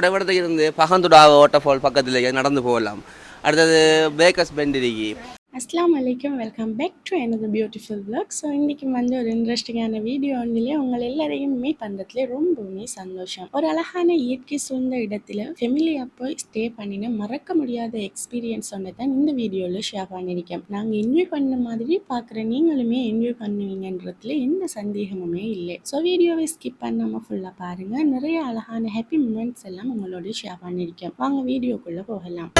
அதோட இடத்துக்கு இருந்து பகந்துடா வாட்டர் ஃபால் பக்கத்தில் நடந்து போகலாம் அடுத்தது பேக்கர்ஸ் பெண்ட் இருக்கி அஸ்லாம் வலைக்கம் வெல்கம் பேக் டு எனது பியூட்டிஃபுல் பிளாக் ஸோ இன்றைக்கி வந்து ஒரு இன்ட்ரெஸ்டிங்கான வீடியோ ஒன்றிலே உங்கள் எல்லாரையும் மீட் பண்ணுறதுல ரொம்பவுமே சந்தோஷம். ஒரு அழகான இயற்கை சூழ்ந்த இடத்துல ஃபெமிலியாக போய் ஸ்டே பண்ணின மறக்க முடியாத எக்ஸ்பீரியன்ஸ் ஒன்று தான் இந்த வீடியோவில் ஷேர் பண்ணியிருக்கேன். நாங்கள் என்ஜாய் பண்ண மாதிரி பார்க்குற நீங்களுமே என்ஜாய் பண்ணுவீங்கன்றதுல எந்த சந்தேகமுமே இல்லை. ஸோ வீடியோவை ஸ்கிப் பண்ணாமல் ஃபுல்லாக பாருங்கள் நிறைய அழகான ஹாப்பி மூமெண்ட்ஸ் எல்லாம் உங்களோட ஷேர் பண்ணியிருக்கேன். வாங்க வீடியோக்குள்ளே போகலாம்.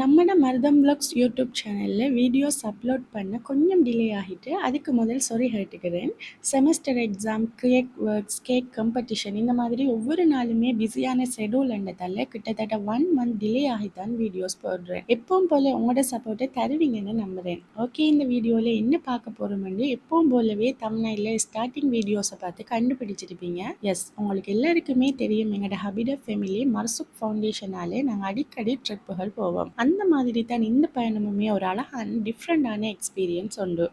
நம்மட மருதம் பிளாக்ஸ் யூடியூப் சேனலில் வீடியோஸ் அப்லோட் பண்ண கொஞ்சம் டிலே ஆகிட்டு அதுக்கு முதல் சாரி கேட்டுக்கிறேன். Semester exam cake works cake competition இந்த மாதிரி ஒவ்வொரு நாளுமே பிஸியான ஷெடியூல் என்றதால கிட்டத்தட்ட ஒன் மந்த் டிலே ஆகித்தான் வீடியோஸ் போடுறேன். எப்பவும் போல் உங்களோட சப்போர்ட்டை தருவீங்கன்னு நம்புகிறேன் ஓகே இந்த வீடியோவில் என்ன பார்க்க போகிறோம்னு எப்பவும் போலவே தமிழ்நாட்டில் ஸ்டார்டிங் வீடியோஸை பார்த்து கண்டுபிடிச்சிருப்பீங்க. எஸ் உங்களுக்கு எல்லாருக்குமே தெரியும். எங்களோட ஹபிட ஃபேமிலி மர்சுக் ஃபவுண்டேஷனாலே நாங்கள் அடிக்கடி ட்ரிப்புகள் போவோம். அந்த மாதிரி தான் இந்த பயணமுமே ஒரு அழகான டிஃப்ரெண்டான எக்ஸ்பீரியன்ஸ் உண்டு.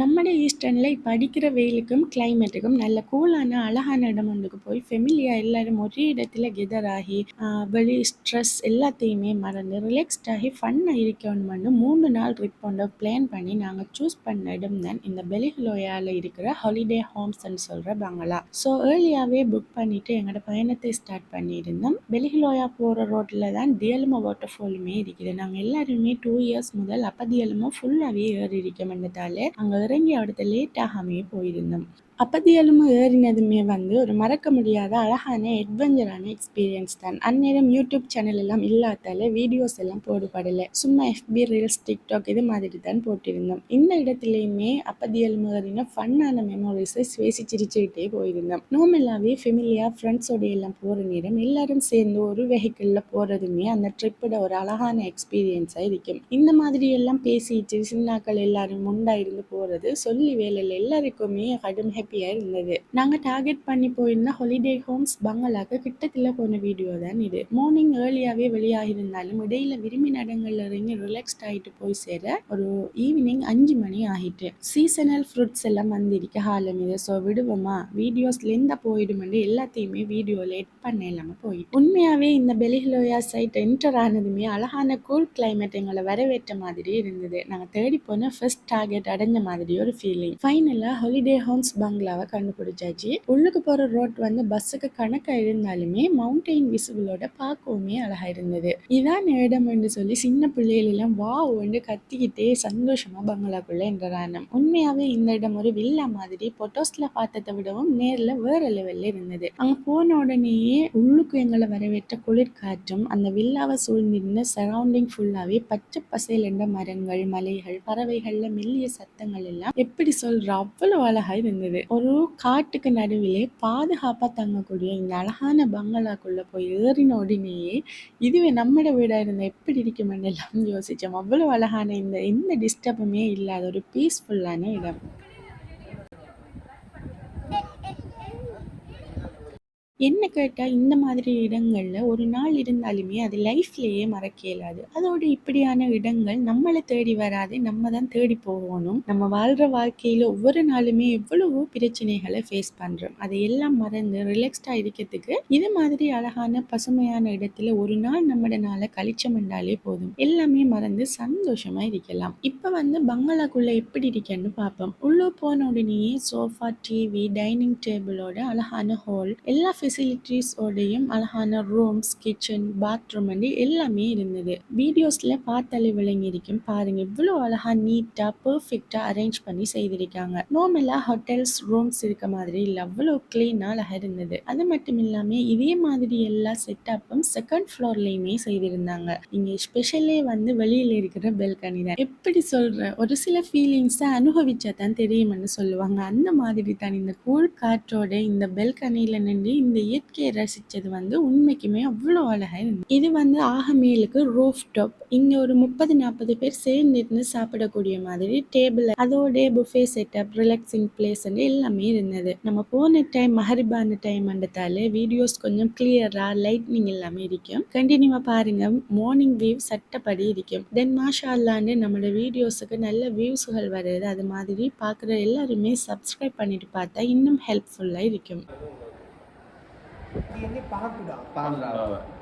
நம்முடைய ஈஸ்டர்னில் இப்போ அடிக்கிற வெயிலுக்கும் கிளைமேட்டுக்கும் நல்ல கூலான அழகான இடம் ஒன்றுக்கு போய் ஃபெமிலியாக எல்லாரும் ஒரே இடத்துல கெதர் ஆகி வெளி ஸ்ட்ரெஸ் எல்லாத்தையுமே மறந்து ரிலாக்ஸ்ட் ஆகி ஃபன்னாக இருக்கணும்னு மூணு நாள் ட்ரிப் ஒன்று பிளான் பண்ணி நாங்கள் சூஸ் பண்ண இடம் தான் இந்த பெலிஹலோயாவில் இருக்கிற ஹாலிடே ஹோம்ஸ்ன்னு சொல்கிற பங்களா ஸோ ஏர்லியாகவே புக் பண்ணிவிட்டு எங்களோட பயணத்தை ஸ்டார்ட் பண்ணியிருந்தோம். பெலிஹலோயா போகிற ரோட்டில் தான் தியலுமா வாட்டர் ஃபாலுமே இருக்குது. நாங்கள் எல்லாருமே டூ இயர்ஸ் முதல் அப்போ தியலுமா ஃபுல்லாகவே ஏறி இருக்கமென்றதால அங்கே இறங்கி அடுத்த லேட் ஆகாமையே போயிருந்தோம் அப்பதியலும ஏறினதுமே வந்து ஒரு மறக்க முடியாத அழகான அட்வென்ச்சரான எக்ஸ்பீரியன்ஸ் தான். அந்நேரம் யூடியூப் சேனல் எல்லாம் இல்லாதால வீடியோஸ் எல்லாம் போடுபடலை. சும்மா எஃபி ரீல்ஸ் டிக்டாக் இது மாதிரி தான் போட்டிருந்தோம். இந்த இடத்துலையுமே அப்பதியலும ஏறின ஃபன்னான மெமோரிஸை சுவேசி சிரிச்சுக்கிட்டே போயிருந்தோம். நோமெல்லாவே ஃபெமிலியாக ஃப்ரெண்ட்ஸோட எல்லாம் போகிற நேரம் எல்லாரும் சேர்ந்து ஒரு வெஹிக்கிளில் போகிறதுமே அந்த ட்ரிப்போட ஒரு அழகான எக்ஸ்பீரியன்ஸாக இருக்கும். இந்த மாதிரி எல்லாம் பேசிட்டு சின்னாக்கள் எல்லாரும் முண்டா இருந்து போகிறது சொல்லி வேலையில் எல்லாருக்குமே கடும் ஹாப்பியாக இருந்தது. நாங்கள் டார்கெட் பண்ணி போயிருந்த ஹாலிடே ஹோம்ஸ் பங்களாக்கு கிட்டத்தில் போன வீடியோ தான் இது. மார்னிங் ஏர்லியாகவே வெளியாகிருந்தாலும் இடையில விரும்பி நடங்கள்ல இறங்கி ரிலாக்ஸ்ட் ஆகிட்டு போய் சேர ஒரு ஈவினிங் அஞ்சு மணி ஆகிட்டு. சீசனல் ஃப்ரூட்ஸ் எல்லாம் வந்திருக்க ஹாலம் இது ஸோ விடுவோமா? வீடியோஸ் லெந்தாக போயிடுமெண்டு எல்லாத்தையுமே வீடியோவில் எட் பண்ண இல்லாமல் போயிட்டு. உண்மையாகவே இந்த பெலிஹிலோயா சைட் என்டர் ஆனதுமே அழகான கூல் கிளைமேட் எங்களை வரவேற்ற மாதிரி இருந்தது. நாங்கள் தேடி போன ஃபர்ஸ்ட் டார்கெட் அடைஞ்ச மாதிரி ஒரு ஃபீலிங் ஃபைனலாக ஹாலிடே ஹோம்ஸ் பங்களாவை கண்டுபிடிச்சாச்சு. உள்ளுக்கு போகிற ரோட் வந்து பஸ்ஸுக்கு கணக்காக இருந்தாலுமே மவுண்டெயின் விசிபிளோட பார்க்கவுமே அழகா இருந்தது இதான் இடம் என்று சொல்லி சின்ன பிள்ளைகள் எல்லாம் வா வந்து கத்திக்கிட்டே சந்தோஷமா பங்களாக்குள்ள என்றானம் உண்மையாவே இந்த இடம் ஒரு வில்லா மாதிரி போட்டோஸ்ல பார்த்ததை விடவும் நேர்ல வேற லெவல்ல இருந்தது. அங்க போன உடனேயே உள்ளுக்கு எங்களை வரவேற்ற குளிர் காற்றும் அந்த வில்லாவை சூழ்ந்திருந்த சரௌண்டிங் ஃபுல்லாவே பச்சை பசேல் என்ற மரங்கள் மலைகள் பறவைகள்ல மெல்லிய சத்தங்கள் எல்லாம் எப்படி சொல்ற அவ்வளவு அழகா இருந்தது. ஒரு காட்டுக்கு நடுவிலே பாதுகாப்பாக தங்கக்கூடிய இந்த அழகான பங்களாக்குள்ளே போய் ஏறின உடனேயே இதுவே நம்மட வீடா இருந்தால் எப்படி இருக்குமென்னு எல்லாம் யோசிச்சோம். அவ்வளவு அழகான இந்த எந்த டிஸ்டர்புமே இல்லாத ஒரு பீஸ்ஃபுல்லான இடம். என்ன கேட்டால் இந்த மாதிரி இடங்களில் ஒரு நாள் இருந்தாலுமே அது லைஃப்லேயே மறக்க இயலாது. அதோட இப்படியான இடங்கள் நம்மளை தேடி வராது. நம்ம தான் தேடி போகணும். நம்ம வாழ்கிற வாழ்க்கையில் ஒவ்வொரு நாளுமே எவ்வளவோ பிரச்சனைகளை ஃபேஸ் பண்ணுறோம் அதை எல்லாம் மறந்து ரிலாக்ஸ்டாக இருக்கிறதுக்கு இது மாதிரி அழகான பசுமையான இடத்துல ஒரு நாள் நம்மட நாளை கழிச்சோம்னாலே போதும். எல்லாமே மறந்து சந்தோஷமாக இருக்கலாம். இப்போ வந்து பங்களாக்குள்ளே எப்படி இருக்கேன்னு பார்ப்போம். உள்ளே போன உடனேயே சோஃபா டிவி டைனிங் டேபிளோட அழகான ஹால் எல்லா ஃபெசிலிட்டிஸோடையும் அழகான ரூம்ஸ் கிச்சன் பாத்ரூம் வந்து எல்லாமே இருந்தது. வீடியோஸில் பார்த்தாலே விளங்கியிருக்கும் பாருங்க இவ்வளோ அழகாக நீட்டாக பர்ஃபெக்டாக அரேஞ்ச் பண்ணி செய்திருக்காங்க. நார்மலாக ஹோட்டல்ஸ் ரூம்ஸ் இருக்க மாதிரி இல்லை. அவ்வளோ க்ளீனாக அழகாக இருந்தது. அது மட்டும் இல்லாமல் இதே மாதிரி எல்லா செட்டப்பும் செகண்ட் ஃப்ளோர்லேயுமே செய்திருந்தாங்க. இங்கே ஸ்பெஷலே வந்து வெளியில் இருக்கிற பெல்கனி தான். எப்படி சொல்கிற ஒரு சில ஃபீலிங்ஸை அனுபவிச்சா தான் தெரியும்னு சொல்லுவாங்க. அந்த மாதிரி தான். இந்த கூழ் காற்றோட இந்த பெல்கனியில் நின்று இந்த இந்த இயற்கையை ரசிச்சது வந்து உண்மைக்குமே அவ்வளோ அழகாக இருந்தது. இது வந்து ஆகமேலுக்கு ரூஃப் டாப் இங்க ஒரு முப்பது நாற்பது பேர் சேர்ந்து இருந்து சாப்பிடக்கூடிய மாதிரி டேபிள் அதோட புஃபே செட்டப் ரிலாக்ஸிங் பிளேஸ் எல்லாமே இருந்தது. நம்ம போன டைம் மஹரிபான டைம் அண்டத்தால வீடியோஸ் கொஞ்சம் கிளியரா லைட்னிங் எல்லாமே இருக்கும் கண்டினியூவா பாருங்க மார்னிங் வியூ சட்டப்படி இருக்கும் தென் மாஷா அல்லாண்டு நம்மளோட வீடியோஸுக்கு நல்ல வியூஸ்கள் வருது. அது மாதிரி பார்க்குற எல்லாருமே சப்ஸ்கிரைப் பண்ணிட்டு பார்த்தா இன்னும் ஹெல்ப்ஃபுல்லாக இருக்கும். ini pahakuda.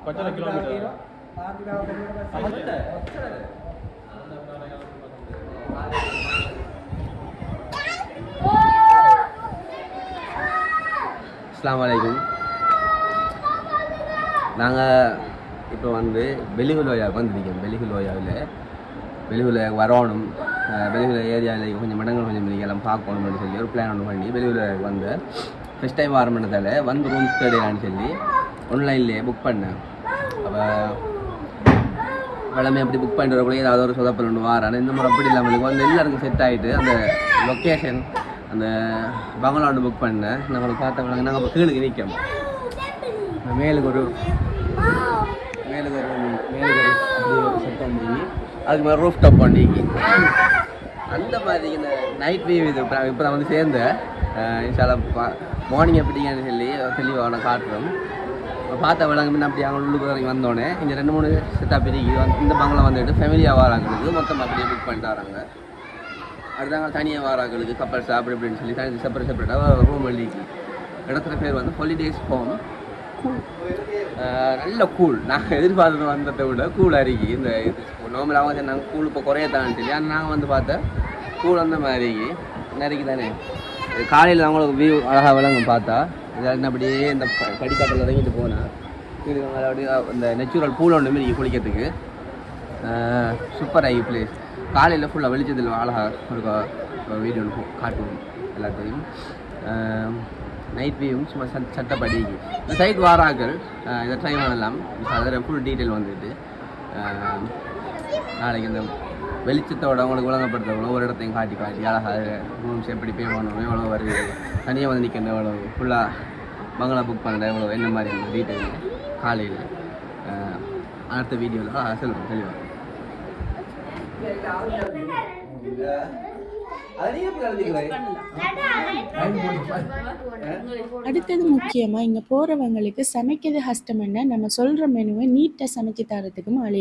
කොච්චර කිලෝමීටර Pahakuda pahakuda. அஸ்லாம் வலைக்கும் நாங்கள் இப்போ வந்து வெளிகுலோயாவுக்கு வந்துருக்கோம் வெளிகுலோயாவில் வெளிகுல வரணும் அஹ் வெளிகுல ஏரியாவில் கொஞ்சம் இடங்கள் கொஞ்சம் எல்லாம் பார்க்கணும்னு சொல்லி ஒரு பிளான் ஒன்று பண்ணி வெளிகுலோயாவுக்கு வந்து ஃபஸ்ட் டைம் வரமணத்தால் வந்து ரூம் தேடலான்னு சொல்லி ஆன்லைன்லேயே புக் பண்ணேன். அப்போ வளமே அப்படி புக் பண்ணிட்டு வரக்குள்ள ஏதாவது ஒரு சொதப்பல் ஒன்று வாரான இந்த மாதிரி அப்படி இல்லாமல் வந்து எல்லாருக்கும் செட் ஆகிட்டு அந்த லொக்கேஷன் அந்த பங்களா ஒன்று புக் பண்ணேன். நாங்கள் பார்த்தவங்க நாங்கள் அப்போ கீழுக்கு நிற்கோம் மேலுக்கு ஒரு மேலுக்கு ஒரு மேலுக்கு ஒரு செட் பண்ணி அதுக்கு மேலே ரூஃப் டாப் பண்ணிக்கி அந்த மாதிரி இந்த நைட் வியூ இது. இப்போ இப்போ நான் வந்து சேர்ந்தேன். இன்ஷால்லா மார்னிங் எப்படிங்கன்னு சொல்லி தெளிவாக நான் காட்டுறோம். பார்த்த விலங்கு முன்ன அப்படி அவங்க உள்ளுக்கு வரைக்கும் வந்தோடனே இங்கே ரெண்டு மூணு செட்டாக பிரிக்கி வந்து இந்த பங்களா வந்துட்டு ஃபேமிலியாக வராங்களுக்கு மொத்தம் அப்படியே புக் பண்ணிட்டு வராங்க. அடுத்தாங்க தனியாக வராங்களுக்கு கப்பல்ஸ் அப்படி இப்படின்னு சொல்லி தனி செப்பரேட் செப்பரேட்டாக ரூம் எழுதிக்கு இடத்துல பேர் வந்து ஹாலிடேஸ் ஹோம் நல்ல கூல் நாங்கள் எதிர்பார்த்து வந்ததை விட கூல் அருகி இந்த இது நார்மல் அவங்க சொன்னாங்க கூல் இப்போ குறையத்தான் சொல்லி. ஆனால் நாங்கள் வந்து பார்த்தா கூல் அந்த மாதிரி நெருக்கி தானே? காலையில் அவங்களுக்கு வியூ அழகாக விளங்கும் பார்த்தா. இதில் அப்படியே இந்த படிக்காட்டில் இறங்கிட்டு போனேன். இது அப்படியே இந்த நெச்சுரல் பூல் ஒன்று மாரி குளிக்கிறதுக்கு. சூப்பர் ஐ பிளேஸ் காலையில் ஃபுல்லாக வெளிச்சத்தில் அழகாக ஒரு வீடியோ ஒன்று காட்டுவோம் எல்லாத்தையும். நைட் வியூவும் சும்மா சட் சட்டப்படி இந்த சைட் வாராக்கள் இதை ட்ரை பண்ணலாம் அதில் ஃபுல் டீட்டெயில் வந்துட்டு நாளைக்கு இந்த வெளிச்சத்தோட உங்களுக்கு விளங்கப்படுத்தவங்களோ ஒரு இடத்தையும் காட்டி காட்டி அழகாக ரூம்ஸ் எப்படி பே பண்ணணும் எவ்வளோ வருது? தனியாக வந்து நிற்கணும் எவ்வளோ ஃபுல்லாக பங்களா புக் பண்ண எவ்வளோ என்ன மாதிரி டீட்டெயில் காலையில் அடுத்த வீடியோவில் சொல்லுங்கள் தெளிவாக அடுத்தது முக்கியமாக இங்கே போகிறவங்களுக்கு சமைக்கிறது கஷ்டம்னா நம்ம சொல்கிற மெனுவை நீட்டாக சமைச்சு தரத்துக்கும் ஆள்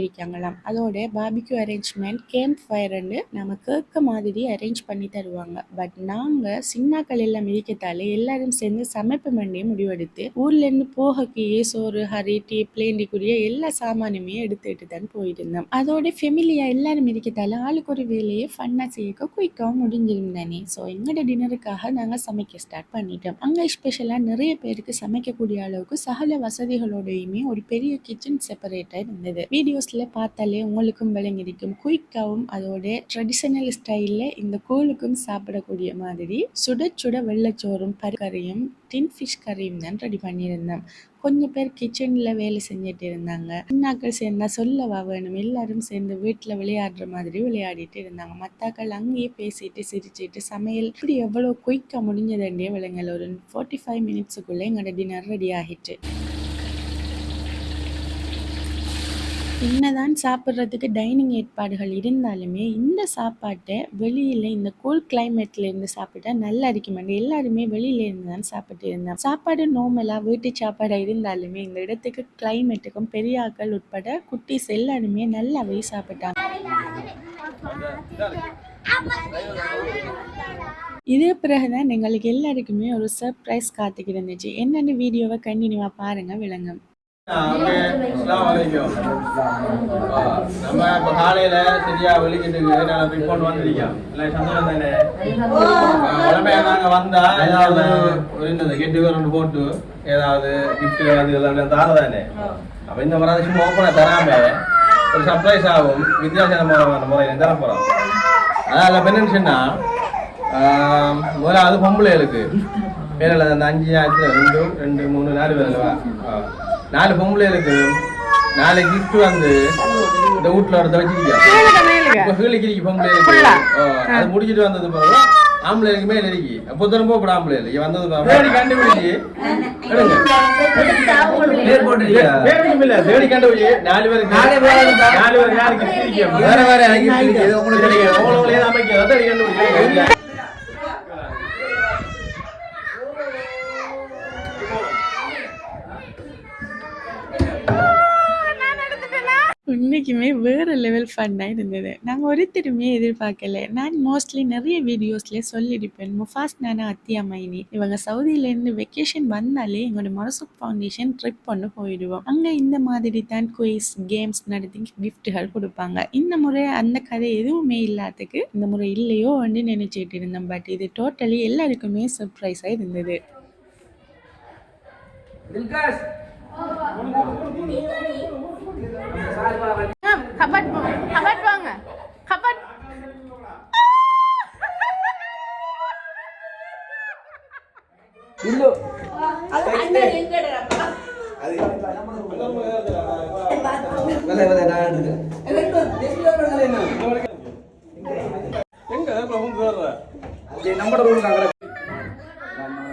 அதோட பாபிக்யூ அரேஞ்ச்மெண்ட் கேம்ப் ஃபயர்னு நம்ம கேட்க மாதிரி அரேஞ்ச் பண்ணி தருவாங்க. பட் நாங்கள் சின்னாக்கள் எல்லாம் மிதிக்கத்தாலே எல்லாரும் சேர்ந்து சமைப்பு மண்டியை முடிவெடுத்து ஊர்லேருந்து போகக்கையே சோறு ஹரி டீ பிளேண்டிக்குரிய எல்லா சாமானுமே எடுத்துட்டு தான் போயிருந்தோம். அதோட ஃபெமிலியாக எல்லாரும் இருக்கத்தால ஆளுக்கு ஒரு வேலையை ஃபன்னாக செய்யக்க குயிக்காகவும் முடிஞ்சிரும் தானே ஸோ எங்களோட டின்னருக்காக நாங்கள் சமைக்க ஸ்டார்ட் பண்ணிட்டோம். அங்கே ஸ்பெஷலாக நிறைய பேருக்கு சமைக்கக்கூடிய அளவுக்கு சகல வசதிகளோடையுமே ஒரு பெரிய கிச்சன் செப்பரேட்டாக இருந்தது. வீடியோஸில் பார்த்தாலே உங்களுக்கும் விளங்கிருக்கும் குயிக்காகவும் அதோட ட்ரெடிஷனல் ஸ்டைலில் இந்த கோலுக்கும் சாப்பிடக்கூடிய மாதிரி சுட சுட வெள்ளச்சோறும் பருக்கறியும் டின் ஃபிஷ் கறியும் தான் ரெடி பண்ணியிருந்தோம். கொஞ்சம் பேர் கிச்சனில் வேலை செஞ்சுட்டு இருந்தாங்க. சின்னாக்கள் சேர்ந்தா சொல்லவா வேணும்? எல்லாரும் சேர்ந்து வீட்டில் விளையாடுற மாதிரி விளையாடிட்டு இருந்தாங்க. மத்தாக்கள் அங்கேயே பேசிட்டு சிரிச்சிட்டு சமையல் இப்படி எவ்வளோ குயிக்காக முடிஞ்சதுண்டே விலங்கல் ஒரு ஃபார்ட்டி ஃபைவ் மினிட்ஸுக்குள்ளே எங்களோட டின்னர் ரெடி ஆகிட்டு. என்னதான் சாப்பிட்றதுக்கு டைனிங் ஏற்பாடுகள் இருந்தாலுமே இந்த சாப்பாட்டை வெளியில் இந்த கூல் கிளைமேட்ல இருந்து சாப்பிட்டா நல்லா இருக்குமாண்டு எல்லாருமே வெளியில இருந்து தான் சாப்பிட்டு இருந்தோம் சாப்பாடு நார்மலாக வீட்டு சாப்பாடாக இருந்தாலுமே இந்த இடத்துக்கு கிளைமேட்டுக்கும் பெரியாக்கள் உட்பட குட்டீஸ் எல்லாருமே நல்லாவே சாப்பிட்டாங்க. இதே பிறகுதான் எங்களுக்கு எல்லாருக்குமே ஒரு சர்ப்ரைஸ் காத்துக்கிட்டு இருந்துச்சு. என்னென்ன வீடியோவை கண்டினியூவாக பாருங்க விளங்கும். நம்ம இப்ப காலையில சரியா வெளிக்கிட்டுக்கு நான் வந்திருக்கோம் இல்லை சந்தோஷம் தானே? உடனே நாங்க வந்தா ஏதாவது என்னது கெட்டு ரெண்டு போட்டு ஏதாவது கிஃப்ட் அது இதெல்லாம் தாரதானே அப்ப இந்த முறை சும்மா ஓப்பனா தராம ஒரு சர்ப்ரைஸ் ஆகும். வித்தியாசமான முறையில தர போறோம். அதனால இப்ப என்னன்னு சொன்னா ஆம், முதலாவது பொம்பளைகளுக்கு. பேரில் அந்த அஞ்சு ஆச்சு ரெண்டு ரெண்டு மூணு நாலு பேர் நாலு பொம்பளைகளுக்கு நாலு gift வந்து இந்த வீட்டுல ஒருத்த வச்சிருக்கோம் இப்ப கீழிக்கிரிக்கு பொம்பளைகளுக்கு அது முடிச்சிட்டு வந்தது பிறகு ஆம்பளை இருக்குமே நெருக்கி புத்தரம் போட ஆம்பளை இல்லை இங்க வந்தது. தேடி கண்டுபிடிச்சி. பேர் தேடி கண்டுபிடிச்சி. நாலு பேருக்கு நாலு தான். நாலு யாருக்கு பிரிக்கும்? வேற வேற gift இருக்கு. இது உங்களுக்கு உங்களுக்கு உங்களுக்கு ஏதாவது அமைக்க. தேடி கண்டுபிடிச்சி. உண்மைக்குமே வேற லெவல் ஃபன்னாக இருந்தது நாங்கள் ஒருத்தருமே எதிர்பார்க்கல நான் மோஸ்ட்லி நிறைய வீடியோஸ்லேயே சொல்லியிருப்பேன் முஃபாஸ் நானா அத்தியா மைனி இவங்க சவுதியிலேருந்து வெக்கேஷன் வந்தாலே எங்களோட மரசுக் ஃபவுண்டேஷன் ட்ரிப் ஒன்று போயிடுவோம் அங்கே இந்த மாதிரி தான் குயிஸ் கேம்ஸ் நடத்தி கிஃப்ட்டுகள் கொடுப்பாங்க இந்த முறை அந்த கதை எதுவுமே இல்லாததுக்கு இந்த முறை இல்லையோ வந்து நினைச்சிட்டு இருந்தேன் பட் இது டோட்டலி எல்லாருக்குமே சர்ப்ரைஸாக இருந்தது தில்காஷ் கபட் கபட் வாங்க கபட். இல்லோ. வேலை வேலை நான் எடுத்துக்கிறேன்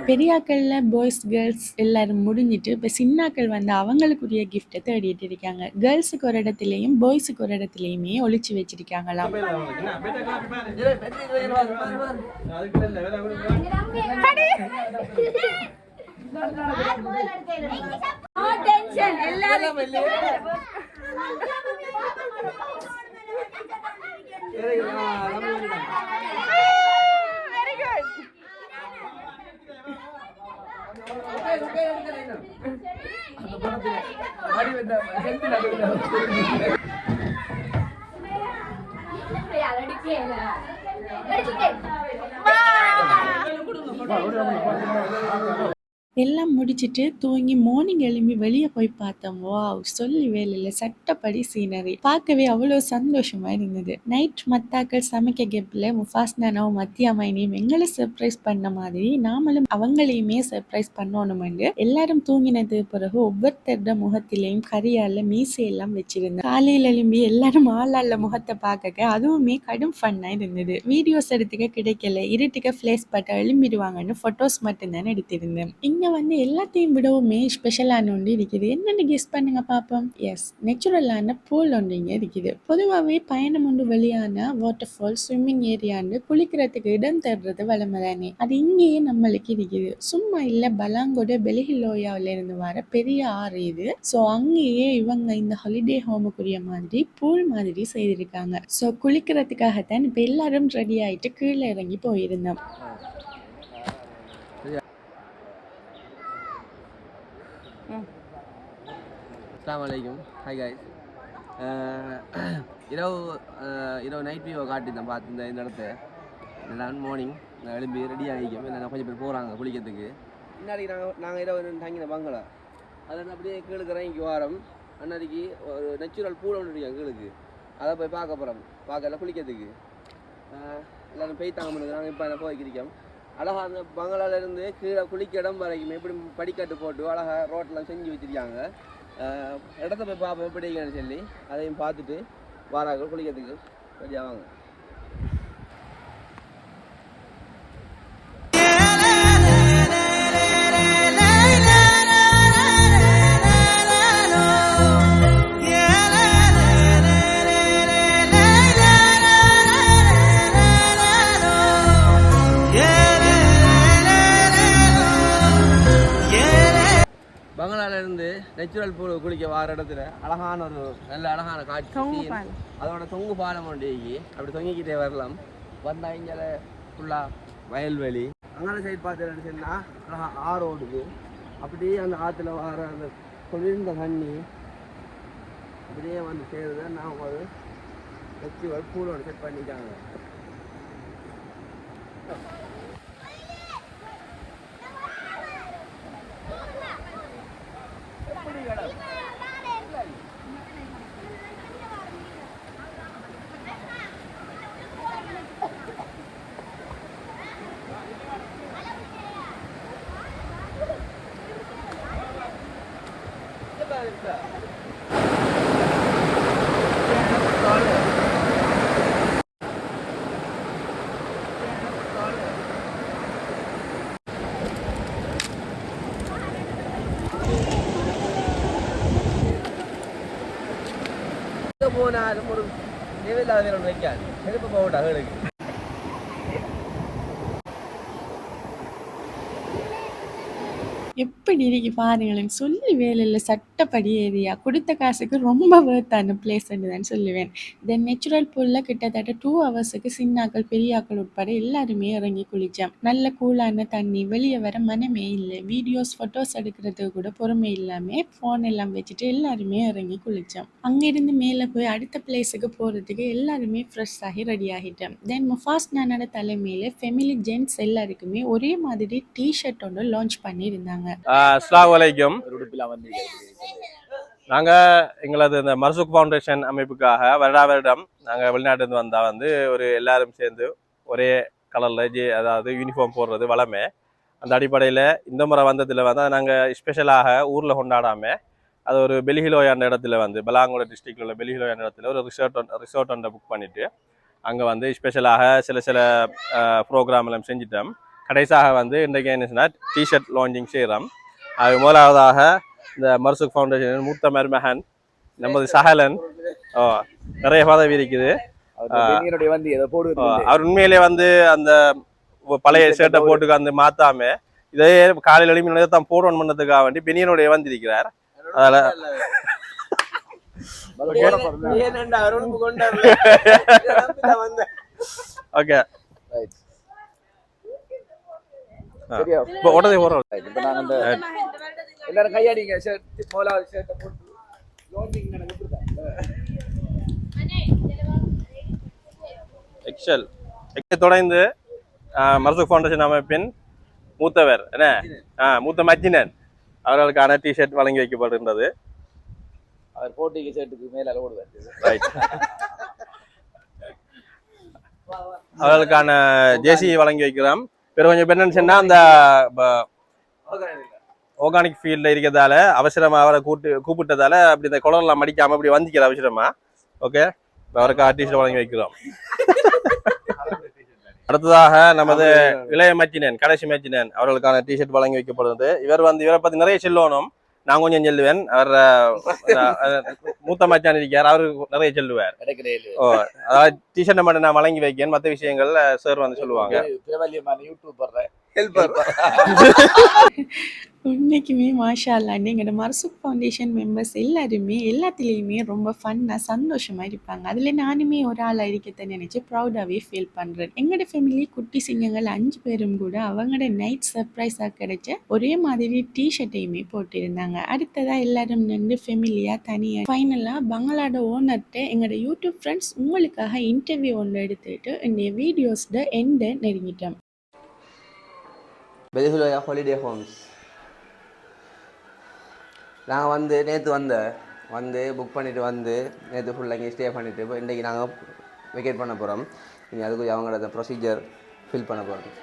பெரியாக்களில் பாய்ஸ் கேர்ள்ஸ் எல்லாரும் முடிஞ்சிட்டு இப்போ சின்னாக்கள் வந்து அவங்களுக்குரிய கிஃப்ட்டை தேடிட்டு இருக்காங்க. கேர்ள்ஸுக்கு ஒரு இடத்துலையும் பாய்ஸுக்கு ஒரு இடத்துலையுமே ஒளிச்சு வச்சிருக்காங்களாம். அந்த படத்தில் ஆடி வந்த செந்தில் அடிவில் கொடுங்க. எல்லாம் முடிச்சிட்டு தூங்கி மார்னிங் எழும்பி வெளியே போய் பார்த்தோம் வா சொல்லி வேலையில் சட்டப்படி சீனரி பார்க்கவே அவ்வளோ சந்தோஷமா இருந்தது. நைட் மத்தாக்கள் சமைக்க கெப்பில் முஃபாஸ்னானோ மத்திய மத்தியா எங்களை சர்ப்ரைஸ் பண்ண மாதிரி நாமளும் அவங்களையுமே சர்ப்ரைஸ் பண்ணணுமெண்டு எல்லாரும் தூங்கினது பிறகு ஒவ்வொருத்தரோட முகத்திலையும் கரியால மீசையெல்லாம் வச்சிருந்தேன். காலையில் எழும்பி எல்லாரும் ஆளால முகத்தை பார்க்க அதுவுமே கடும் ஃபன்னாக இருந்தது. வீடியோஸ் எடுத்துக்க கிடைக்கல இருட்டுக்க ஃப்ளேஸ் பட்ட எழும்பிடுவாங்கன்னு ஃபோட்டோஸ் மட்டும்தான் எடுத்திருந்தேன். இங்கே வந்து எல்லாத்தையும் விடவுமே ஸ்பெஷலான ஒன்று இருக்குது. என்னென்னு கெஸ் பண்ணுங்கள் பார்ப்போம் எஸ் நேச்சுரலான பூல் ஒன்று இங்கே இருக்குது. பொதுவாகவே பயணம் ஒன்று வெளியான வாட்டர் ஃபால் ஸ்விம்மிங் ஏரியான்னு குளிக்கிறதுக்கு இடம் தேடுறது வளமை தானே. அது இங்கேயே நம்மளுக்கு இருக்குது. சும்மா இல்லை பலாங்கோட பெலிஹிலோயாவில இருந்து வர பெரிய ஆறு இது. ஸோ அங்கேயே இவங்க இந்த ஹாலிடே ஹோமுக்குரிய மாதிரி பூல் மாதிரி செய்திருக்காங்க. ஸோ குளிக்கிறதுக்காகத்தான் இப்போ எல்லாரும் ரெடி ஆயிட்டு கீழே இறங்கி போயிருந்தோம். அஸ்லாம் வலைக்கும் ஹாய் காய்ஸ் இரவு uh, இரவு நைட் வியூவை காட்டியிருந்தேன் பார்த்து இந்த இடத்த. எல்லாம் மார்னிங் நான் எழும்பி ரெடி ஆகிக்கும் இல்லை கொஞ்சம் பேர் போகிறாங்க குளிக்கிறதுக்கு. முன்னாடி நாங்கள் நாங்கள் இரவு தங்கின பங்களா அதில் அப்படியே கீழுக்கு இறங்கி வாரம் அன்னைக்கு ஒரு நேச்சுரல் பூல் ஒன்று இருக்கேன் கீழுக்கு அதை போய் பார்க்க போகிறோம் பார்க்கல குளிக்கிறதுக்கு. எல்லோரும் போய் போய்த்தாங்க முடியுது நாங்கள் இப்போ என்ன போய்க்கிருக்கோம் அழகாக அந்த பங்களாலேருந்து கீழே குளிக்க இடம் வரைக்கும் இப்படி படிக்கட்டு போட்டு அழகாக ரோட்டெலாம் செஞ்சு வச்சிருக்காங்க. இடத்த போய் பார்ப்போம் எப்படி சொல்லி அதையும் பார்த்துட்டு வாராங்க குளிக்கிறதுக்கு சரியாக வாங்க. இருந்து நேச்சுரல் பூ குளிக்க வார இடத்துல அழகான ஒரு நல்ல அழகான காட்சி. அதோட தொங்கு பாலம் ஒன்று. அப்படி தொங்கிக்கிட்டே வரலாம். வந்தா இங்கே ஃபுல்லா வயல்வெளி. அங்கே சைடு பார்த்து சொன்னா அழகா ஆறு ஓடுது. அப்படியே அந்த ஆற்றுல வர அந்த குளிர்ந்த தண்ணி அப்படியே வந்து சேருது. நான் ஒரு ஃபெஸ்டிவல் பூலோட செட் பண்ணிட்டாங்க. போனாலும் ஒரு தேவையில்லாத வேலை ஒன்று வைக்காது செருப்பு போகட்டா அகலுக்கு எப்படி இருக்கு பாருங்களேன். சொல்லி வேலையில் சட்டப்படி ஏரியா. கொடுத்த காசுக்கு ரொம்ப வேர்த்தான பிளேஸ்ன்னு தான் சொல்லுவேன். தென் நேச்சுரல் பூலில் கிட்டத்தட்ட டூ ஹவர்ஸுக்கு சின்னாக்கள் பெரியாக்கள் உட்பட எல்லாருமே இறங்கி குளித்தேன் நல்ல கூலான தண்ணி வெளியே வர மனமே இல்லை. வீடியோஸ் ஃபோட்டோஸ் எடுக்கிறதுக்கு கூட பொறுமை இல்லாமல் ஃபோன் எல்லாம் வச்சுட்டு எல்லாருமே இறங்கி குளித்தேன் அங்கேருந்து மேலே போய் அடுத்த பிளேஸுக்கு போகிறதுக்கு எல்லாருமே ஃப்ரெஷ் ஆகி ரெடி ஆகிட்டேன் தென் முஃபாஸ் நானோட தலைமையில் ஃபெமிலி ஜென்ட்ஸ் எல்லாருக்குமே ஒரே மாதிரி டிஷர்ட் ஒன்று லான்ச் பண்ணியிருந்தாங்க. அஸ்லாம் வலைக்கும் நாங்கள் எங்களது இந்த மர்சுக் ஃபவுண்டேஷன் அமைப்புக்காக வருடா வருடம் நாங்கள் வெளிநாட்டிலிருந்து வந்தால் வந்து ஒரு எல்லாரும் சேர்ந்து ஒரே கலரில் ஜி அதாவது யூனிஃபார்ம் போடுறது வளமே. அந்த அடிப்படையில் இந்த முறை வந்ததில் வந்து நாங்கள் ஸ்பெஷலாக ஊரில் கொண்டாடாமல் அது ஒரு பெலிஹிலோயான இடத்துல வந்து பலாங்குட டிஸ்ட்ரிக்டில் உள்ள பெலிஹிலோயான இடத்துல ஒரு ரிசார்ட் ரிசார்ட் ஒன்றை புக் பண்ணிவிட்டு அங்கே வந்து ஸ்பெஷலாக சில சில ப்ரோக்ராம் எல்லாம் செஞ்சிட்டோம். கடைசியாக வந்து இன்றைக்கு என்ன சொன்னால் டிஷர்ட் லான்ச்சிங் செய்கிறோம் அது முதலாவதாக இந்த மர்சுக் ஃபவுண்டேஷன் மூத்த மருமகன் நமது சஹலன். ஓ நிறைய பதவி இருக்குது. அவர் உண்மையிலே வந்து அந்த பழைய ஷர்ட்டை போட்டு வந்து மாத்தாம இதே காலையில் எழுப்பி தான் போடணும் பண்ணதுக்காக வேண்டி பெனியனுடைய வந்திருக்கிறார். அதில் ஓகே சரியா? இப்போ உடனே போகிறோம் இப்போ நாங்கள் அந்த எல்லாரும் கையாடிங்க ஷர்ட் முதலாவது ஷர்ட்டை போட்டு. நடக்குது எக்ஸல் எக்ஸல் தொடர்ந்து மர்சுக் ஃபவுண்டேஷன் அமைப்பின் மூத்தவர் என்ன? ஆ, மூத்த மச்சினன் அவர்களுக்கான டிஷர்ட் வழங்கி வைக்கப்படுகின்றது. அவர் போட்டிக்கு ஷர்ட்டுக்கு மேல ஓடுவார் ரைட் அவர்களுக்கான ஜேசி வழங்கி வைக்கிறோம். பிறகு கொஞ்சம் என்னன்னு சொன்னா அந்த ஆர்கானிக் ஃபீல்டில் இருக்கிறதால அவசரமா அவரை கூட்டு கூப்பிட்டதால அப்படி இந்த குளம்லாம் மடிக்காம அப்படி வந்திக்கிற அவசரமா. ஓகே அவருக்கு ஆர்டிஸ்ட் வழங்கி வைக்கிறோம். அடுத்ததாக நமது இளைய மச்சினன் கடைசி மச்சினன் அவர்களுக்கான டிஷர்ட் வழங்கி வைக்கப்படுகிறது. இவர் வந்து இவரை பத்தி நிறைய சொல்லணும். நான் கொஞ்சம் சொல்லுவேன். அவர் மூத்த மச்சான் இருக்கார் அவர் நிறைய சொல்லுவார். ஓ அதாவது டிஷர்ட் மட்டும் நான் வழங்கி வைக்கேன். மற்ற விஷயங்கள் சார் வந்து சொல்லுவாங்க. பிரபல்யமான யூடியூபர் உண்மைக்குமே மாஷா அல்லாண்டு எங்களோட மர்சுக் ஃபவுண்டேஷன் மெம்பர்ஸ் எல்லாருமே எல்லாத்துலேயுமே ரொம்ப ஃபன்னாக சந்தோஷமாக இருப்பாங்க. அதில் நானுமே ஒரு ஆளாக இருக்கத்தை நினச்சி ப்ரௌடாகவே ஃபீல் பண்ணுறேன் எங்களோட ஃபேமிலி குட்டி சிங்கங்கள் அஞ்சு பேரும் கூட அவங்களோட நைட் சர்ப்ரைஸாக கிடைச்ச ஒரே மாதிரி டிஷர்ட்டையுமே போட்டிருந்தாங்க. அடுத்ததாக எல்லாரும் நின்று ஃபெமிலியாக தனியாக ஃபைனலாக பங்களாட ஓனர்கிட்ட எங்களோட யூடியூப் ஃப்ரெண்ட்ஸ் உங்களுக்காக இன்டர்வியூ ஒன்று எடுத்துட்டு என்னுடைய வீடியோஸ்ட எண்டை நெருங்கிட்டோம். ஹோம்ஸ் நாங்கள் வந்து நேற்று வந்த வந்து புக் பண்ணிட்டு வந்து நேற்று ஃபுல்லாக இங்கே ஸ்டே பண்ணிட்டு இப்போ இன்றைக்கி நாங்கள் வெக்கேட் பண்ண போகிறோம் இனி அதுக்கு அவங்களோட ப்ரொசீஜர் ஃபில் பண்ண போகிறோம்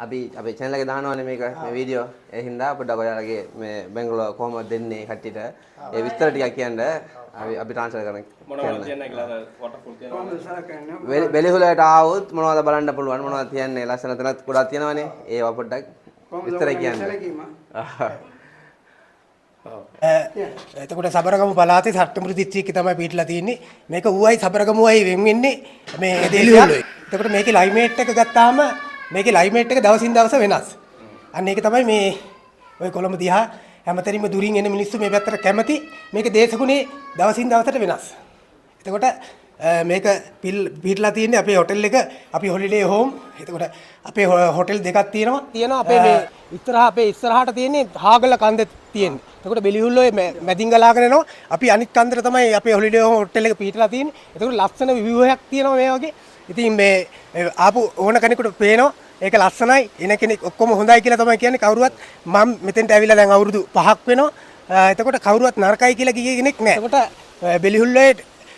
අපි අපේ චැනල එක දානවන මේක මේ වීඩියෝ ඒ හින්දා අපිට ඔයාලගේ මේ බැංගලෝ කොහොමද දෙන්නේ කට්ටියට ඒ විස්තර ටිකක් කියන්න අපි අපි ට්‍රාන්ස්ලේට් කරන්න කියන්න බෙලිහුලට ආවොත් මොනවද බලන්න පුළුවන් මොනවද තියන්නේ ලස්සන තැනත් ගොඩක් තියෙනවනේ ඒවා පොඩ්ඩක් විස්තර කියන්න එතකොට සබරගම පලාතේ සට්ටමුරු දිස්ත්‍රික්කේ තමයි පිටලා තියෙන්නේ. මේක ඌයි සබරගමුවයි වෙන් වෙන්නේ මේ දේශවලුයි. එතකොට මේකේ ලයිමේට් එක ගත්තාම මේකේ ලයිමේට් එක දවසින් දවස වෙනස්. අන්න ඒක තමයි මේ ඔය කොළඹ දිහා හැමතැනින්ම දුරින් එන මිනිස්සු මේ පැත්තට කැමති. මේක දේශගුණේ දවසින් දවසට වෙනස්. එතකොට මේක පිල් පිටලා තියෙන්නේ අපේ හොටෙල් එක අපි හොලිඩේ හෝම්. එතකොට අපේ හොටෙල් දෙකක් තියෙනවා. තියෙනවා අපේ මේ ඉස්සරහා අපේ ඉස්සරහට තියෙන්නේ හාගල කන්ද තියෙන්නේ. එතකොට බෙලිහුල්ලෝයේ මැ- මැදින් ගලාගෙන එනවා. අපි අනිත් කන්දට තමයි අපේ හොලිඩේ හෝම් හොටෙල් එක පිටලා තියෙන්නේ. එතකොට ලස්සන එකක් තියෙනවා මේ වගේ. ඉතින් මේ ආපු ඕන කෙනෙකුට පේනවා ඒක ලස්සනයි එන කෙනෙක් ඔක්කොම හොඳයි කියලා තමයි කියන්නේ කවුරුවත් මම මෙතෙන්ට ඇවිල්ලා දැන් අවුරුදු 5ක් වෙනවා. එතකොට කවුරුවත් නරකයි කියලා කියේ කෙනෙක් නැහැ. එතකොට අ, බෙලිහුල්ලෝයේ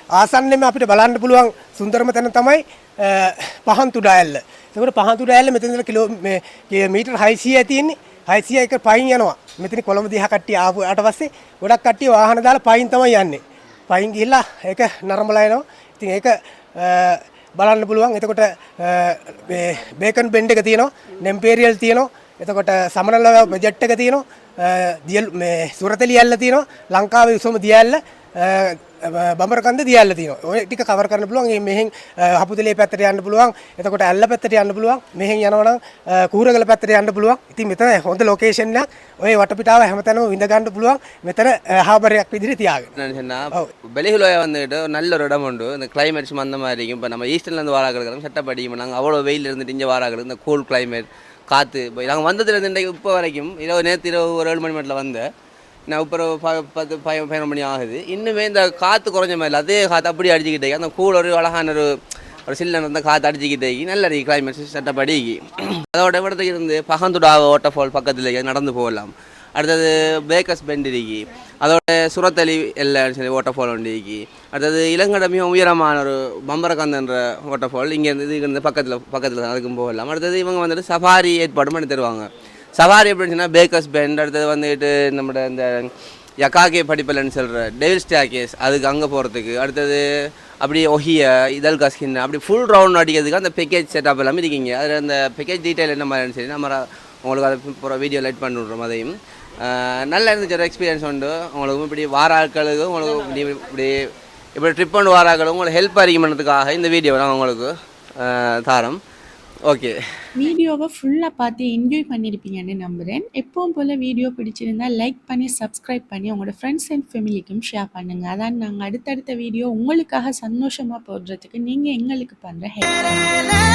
ආසන්නෙම අපිට බලන්න පුළුවන් සුන්දරම තැන තමයි අ, පහන්තු ඩයල්ල. එතකොට පහන්තු ඩයල්ල මෙතන ඉඳලා කිලෝ මේ කී- මීටර් 600යි තියෙන්නේ. 600 එක පයින් යනවා. මෙතන කොළඹ දිහා කට්ටිය ආවට පස්සේ ගොඩක් කට්ටිය වාහන දාලා පයින් තමයි යන්නේ. පයින් ගිහිල්ලා ඒක නරඹලා එනවා. ඉතින් ඒක අ, බලන්න පුළුවන්. එතකොට අ, මේ බේකන් බෙන්ඩ් එක තියෙනවා. නෙම්පේරියල් තියෙනවා. එතකොට සමනල බජට් එක තියෙනවා. අ, දියල් මේ සුරතලි ඇල්ල තියෙනවා. ලංකාවේ උසම දියැල්ල. අ, බඹරකන්ද දියල්ල තියෙනවා. ඔය ටික කවර් කරන්න පුළුවන්. මේ මෙහෙන් හපුදලේ පැත්තට යන්න පුළුවන්. එතකොට ඇල්ල පැත්තට යන්න පුළුවන්. මෙහෙන් යනවා නම් කූරගල පැත්තට යන්න පුළුවන්. ඉතින් මෙතන හොඳ ලොකේෂන් එකක්. ඔය වටපිටාව හැමතැනම විඳ ගන්න පුළුවන්. මෙතන හාබරයක් විදිහට තියාගෙන. என்னன்னு சொன்னா வெளியில் வந்துட்டு ஒரு நல்ல ஒரு இடம் உண்டு இந்த கிளைமேட் சும்மா அந்த மாதிரி இருக்கும் இப்போ நம்ம ஈஸ்டர்லேருந்து வாராக்கள் சட்டப்படி இப்போ நாங்கள் அவ்வளோ வெயில் இருந்துட்டு இங்கே வாராக்கள் இந்த கூல் கிளைமேட் காற்று இப்போ நாங்கள் வந்ததுலேருந்து இன்றைக்கு இப்போ வரைக்கும் இரவு நேற்று இரவு ஒரு ஏழு மணி மட்டும் வந்தேன் நான் இப்போ ப- பத்து பய பதினொரு மணி ஆகுது. இன்னுமே இந்த காற்று குறைஞ்ச மாதிரி இல்லை அதே காற்று அப்படி அடிச்சுக்கிட்டே அந்த கூல் ஒரு அழகான ஒரு ஒரு சில்லன் வந்து காற்று அடிச்சுக்கிட்டே நல்ல இருக்கு கிளைமேட் சட்டப்படி அதோட இடத்துக்கு இருந்து பகந்துடா வாட்டர் ஃபால் பக்கத்தில் நடந்து போகலாம். அடுத்தது பேக்கர்ஸ் பெண்ட் இருக்கு. அதோட சுரத்தலி எல்லாம் சொல்லி வாட்டர் ஃபால் ஒன்று இருக்கு. அடுத்தது இளங்கட மிக உயரமான ஒரு பம்பரகந்தன்ற வாட்டர் ஃபால் இங்கேருந்து இதுக்கு பக்கத்தில் பக்கத்தில் அதுக்கும் போகலாம். அடுத்தது இவங்க வந்துட்டு சஃபாரி ஏற்பாடு பண்ணி தருவாங்க. சவாரி எப்படின்னு சொன்னால் பேக்கர்ஸ் பெண்ட் அடுத்தது வந்துட்டு நம்மளோட இந்த யக்காகே படிப்பலன்னு சொல்கிற டெவில் ஸ்டாக்கேஸ் அதுக்கு அங்கே போகிறதுக்கு அடுத்தது அப்படி ஒஹிய இதழ் கஸ்கின் அப்படி ஃபுல் ரவுண்ட் அடிக்கிறதுக்கு அந்த பேக்கேஜ் செட்டப் எல்லாமே இருக்கீங்க. அதில் அந்த பேக்கேஜ் டீட்டெயில் என்ன மாதிரி சரி நம்ம உங்களுக்கு அதை போகிற வீடியோ லைட் பண்ணி விட்றோம் அதையும். நல்லா இருந்துச்சு. ஒரு எக்ஸ்பீரியன்ஸ் உண்டு. உங்களுக்கு இப்படி வார ஆட்களுக்கு உங்களுக்கு இப்படி இப்படி இப்படி ட்ரிப் பண்ணி வார ஆட்களுக்கு உங்களுக்கு ஹெல்ப் அறிக்கை பண்ணுறதுக்காக இந்த வீடியோ நான் உங்களுக்கு தாரம். ஓகே வீடியோவை ஃபுல்லாக பார்த்து என்ஜாய் பண்ணியிருப்பீங்கன்னு நம்புகிறேன் எப்பவும் போல் வீடியோ பிடிச்சிருந்தா லைக் பண்ணி சப்ஸ்கிரைப் பண்ணி உங்களோட ஃப்ரெண்ட்ஸ் அண்ட் ஃபேமிலிக்கும் ஷேர் பண்ணுங்கள் அதான் நாங்கள் அடுத்தடுத்த வீடியோ உங்களுக்காக சந்தோஷமாக போடுறதுக்கு நீங்கள் எங்களுக்கு பண்ணுற ஹெல்ப்